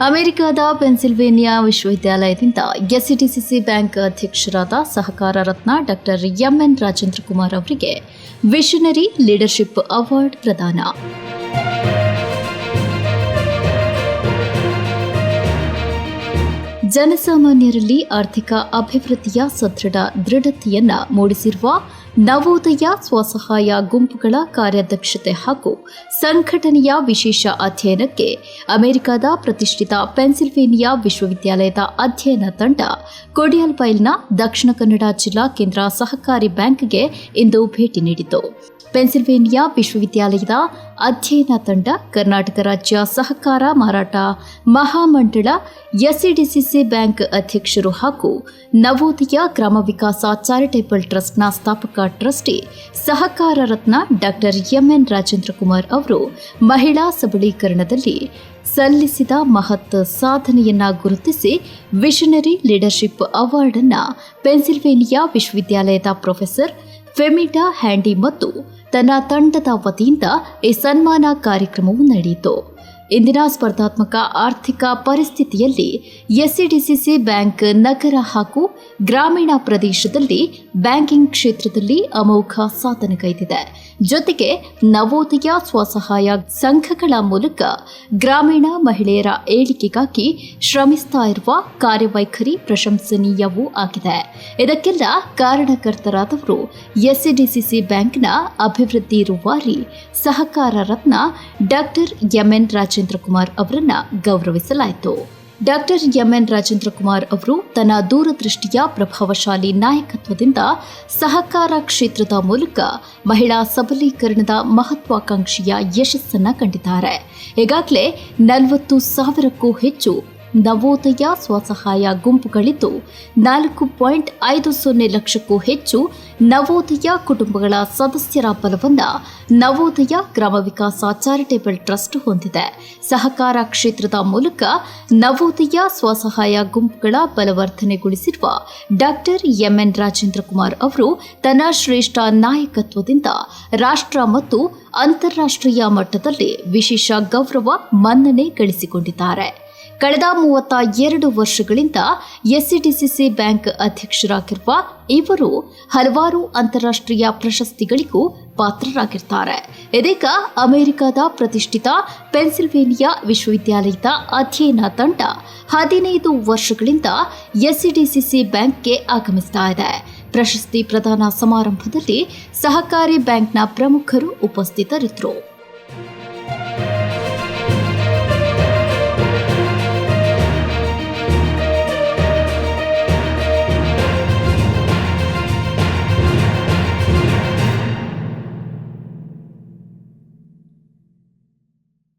ಅಮೆರಿಕದ ಪೆನ್ಸಿಲ್ವೇನಿಯಾ ವಿಶ್ವವಿದ್ಯಾಲಯದಿಂದ ಎಸ್ಸಿಟಿಸಿಸಿ ಬ್ಯಾಂಕ್ ಅಧ್ಯಕ್ಷರಾದ ಸಹಕಾರ ರತ್ನ ಡಾಕ್ಟರ್ ಎಂಎನ್ ರಾಜೇಂದ್ರ ಕುಮಾರ್ ಅವರಿಗೆ ವಿಷನರಿ ಲೀಡರ್ಶಿಪ್ ಅವಾರ್ಡ್ ಪ್ರದಾನ. ಜನಸಾಮಾನ್ಯರಲ್ಲಿ ಆರ್ಥಿಕ ಅಭಿವೃದ್ಧಿಯ ಸದೃಢ ದೃಢತೆಯನ್ನು ಮೂಡಿಸಿರುವ ನವೋದಯ ಸ್ವಸಹಾಯ ಗುಂಪುಗಳ ಕಾರ್ಯಾಧ್ಯಕ್ಷತೆ ಹಾಗೂ ಸಂಘಟನೆಯ ವಿಶೇಷ ಅಧ್ಯಯನಕ್ಕೆ ಅಮೆರಿಕದ ಪ್ರತಿಷ್ಠಿತ ಪೆನ್ಸಿಲ್ವೇನಿಯಾ ವಿಶ್ವವಿದ್ಯಾಲಯದ ಅಧ್ಯಯನ ತಂಡ ಕೊಡಿಯಲ್ಬೈಲ್ನ ದಕ್ಷಿಣ ಕನ್ನಡ ಜಿಲ್ಲಾ ಕೇಂದ್ರ ಸಹಕಾರಿ ಬ್ಯಾಂಕ್ಗೆ ಇಂದು ಭೇಟಿ ನೀಡಿತು. ಪೆನ್ಸಿಲ್ವೇನಿಯಾ ವಿಶ್ವವಿದ್ಯಾಲಯದ ಅಧ್ಯಯನ ತಂಡ ಕರ್ನಾಟಕ ರಾಜ್ಯ ಸಹಕಾರ ಮಾರಾಟ ಮಹಾಮಂಡಳ ಎಸ್ಸಿಡಿಸಿಸಿ ಬ್ಯಾಂಕ್ ಅಧ್ಯಕ್ಷರು ಹಾಗೂ ನವೋದಯ ಗ್ರಾಮ ವಿಕಾಸ ಚಾರಿಟೇಬಲ್ ಟ್ರಸ್ಟ್ನ ಸ್ಥಾಪಕ trustee Sahakara Ratna doctor MN Rajendra Kumar ಅವರು ಮಹಿಳಾ ಸಬಲೀಕರಣದಲ್ಲಿ ಸಲ್ಲಿಸಿದ ಮಹತ್ ಸಾಧನೆಯನ್ನ ಗುರುತಿಸಿ ವಿಷನರಿ ಲೀಡರ್ಶಿಪ್ ಅವಾರ್ಡ್ ಅನ್ನು ಪೆನ್ಸಿಲ್ವೇನಿಯಾ ವಿಶ್ವವಿದ್ಯಾಲಯದ ಪ್ರೊಫೆಸರ್ ಫೆಮಿಟಾ ಹ್ಯಾಂಡಿ ಮತ್ತು ತನ್ನ ತಂಡದ ವತಿಯಿಂದ ಈ ಸನ್ಮಾನ ಕಾರ್ಯಕ್ರಮವು ನಡೆಯಿತು. ಇಂದಿನ ಸ್ಪರ್ಧಾತ್ಮಕ ಆರ್ಥಿಕ ಪರಿಸ್ಥಿತಿಯಲ್ಲಿ ಎಸ್ಸಿಡಿಸಿಸಿ ಬ್ಯಾಂಕ್ ನಗರ ಹಾಗೂ ಗ್ರಾಮೀಣ ಪ್ರದೇಶದಲ್ಲಿ ಬ್ಯಾಂಕಿಂಗ್ ಕ್ಷೇತ್ರದಲ್ಲಿ ಅಮೋಘ ಸಾಧನೆ ಕೈದಿದೆ. ಜೊತೆಗೆ ನವೋದಯ ಸ್ವಸಹಾಯ ಸಂಘಗಳ ಮೂಲಕ ಗ್ರಾಮೀಣ ಮಹಿಳೆಯರ ಏಳಿಗೆಗಾಗಿ ಶ್ರಮಿಸ್ತಾ ಇರುವ ಕಾರ್ಯವೈಖರಿ ಪ್ರಶಂಸನೀಯವೂ ಆಗಿದೆ. ಇದಕ್ಕೆಲ್ಲ ಕಾರಣಕರ್ತರಾದವರು ಎಸ್ಸಿಡಿಸಿಸಿ ಬ್ಯಾಂಕ್ನ ಅಭಿವೃದ್ಧಿ ರೂವಾರಿ ಸಹಕಾರ ರತ್ನ ಡಾಕ್ಟರ್ ಎಂಎನ್ ರಾಜೇಂದ್ರ ಕುಮಾರ್ ಅವರನ್ನ ಗೌರವಿಸಲಾಯಿತು. ಡಾಕ್ಟರ್ ಎಂಎನ್ ರಾಜೇಂದ್ರ ಕುಮಾರ್ ಅವರು ತನ್ನ ದೂರದೃಷ್ಟಿಯ ಪ್ರಭಾವಶಾಲಿ ನಾಯಕತ್ವದಿಂದ ಸಹಕಾರ ಕ್ಷೇತ್ರದ ಮೂಲಕ ಮಹಿಳಾ ಸಬಲೀಕರಣದ ಮಹತ್ವಾಕಾಂಕ್ಷೆಯ ಯಶಸ್ಸನ್ನ ಕಂಡಿದ್ದಾರೆ. ಈಗಾಗಲೇ ನಲವತ್ತು ಸಾವಿರಕ್ಕೂ ಹೆಚ್ಚು ನವೋದಯ ಸ್ವಸಹಾಯ ಗುಂಪುಗಳಿದ್ದು, ನಾಲ್ಕು ಪಾಯಿಂಟ್ ಐದು ಸೊನ್ನೆ ಲಕ್ಷಕ್ಕೂ ಹೆಚ್ಚು ನವೋದಯ ಕುಟುಂಬಗಳ ಸದಸ್ಯರ ಬಲವನ್ನು ನವೋದಯ ಗ್ರಾಮ ವಿಕಾಸ ಚಾರಿಟೇಬಲ್ ಟ್ರಸ್ಟ್ ಹೊಂದಿದೆ. ಸಹಕಾರ ಕ್ಷೇತ್ರದ ಮೂಲಕ ನವೋದಯ ಸ್ವಸಹಾಯ ಗುಂಪುಗಳ ಬಲವರ್ಧನೆಗೊಳಿಸಿರುವ ಡಾಕ್ಟರ್ ಎಂಎನ್ ರಾಜೇಂದ್ರ ಕುಮಾರ್ ಅವರು ತನ್ನ ಶ್ರೇಷ್ಠ ನಾಯಕತ್ವದಿಂದ ರಾಷ್ಟ್ರ ಮತ್ತು ಅಂತಾರಾಷ್ಟ್ರೀಯ ಮಟ್ಟದಲ್ಲಿ ವಿಶೇಷ ಗೌರವ ಮನ್ನಣೆ ಗಳಿಸಿಕೊಂಡಿದ್ದಾರೆ. ಕಳೆದ ಮೂವತ್ತ ಎರಡು ವರ್ಷಗಳಿಂದ ಎಸ್ಸಿಡಿಸಿಸಿ ಬ್ಯಾಂಕ್ ಅಧ್ಯಕ್ಷರಾಗಿರುವ ಇವರು ಹಲವಾರು ಅಂತಾರಾಷ್ಟ್ರೀಯ ಪ್ರಶಸ್ತಿಗಳಿಗೂ ಪಾತ್ರರಾಗಿರ್ತಾರೆ. ಇದೀಗ ಅಮೆರಿಕದ ಪ್ರತಿಷ್ಠಿತ ಪೆನ್ಸಿಲ್ವೇನಿಯಾ ವಿಶ್ವವಿದ್ಯಾಲಯದ ಅಧ್ಯಯನ ತಂಡ ಹದಿನೈದು ವರ್ಷಗಳಿಂದ ಎಸ್ಸಿಡಿಸಿಸಿ ಬ್ಯಾಂಕ್ಗೆ ಆಗಮಿಸ್ತಾ ಇದೆ. ಪ್ರಶಸ್ತಿ ಪ್ರದಾನ ಸಮಾರಂಭದಲ್ಲಿ ಸಹಕಾರಿ ಬ್ಯಾಂಕ್ನ ಪ್ರಮುಖರು ಉಪಸ್ಥಿತರಿದ್ದರು.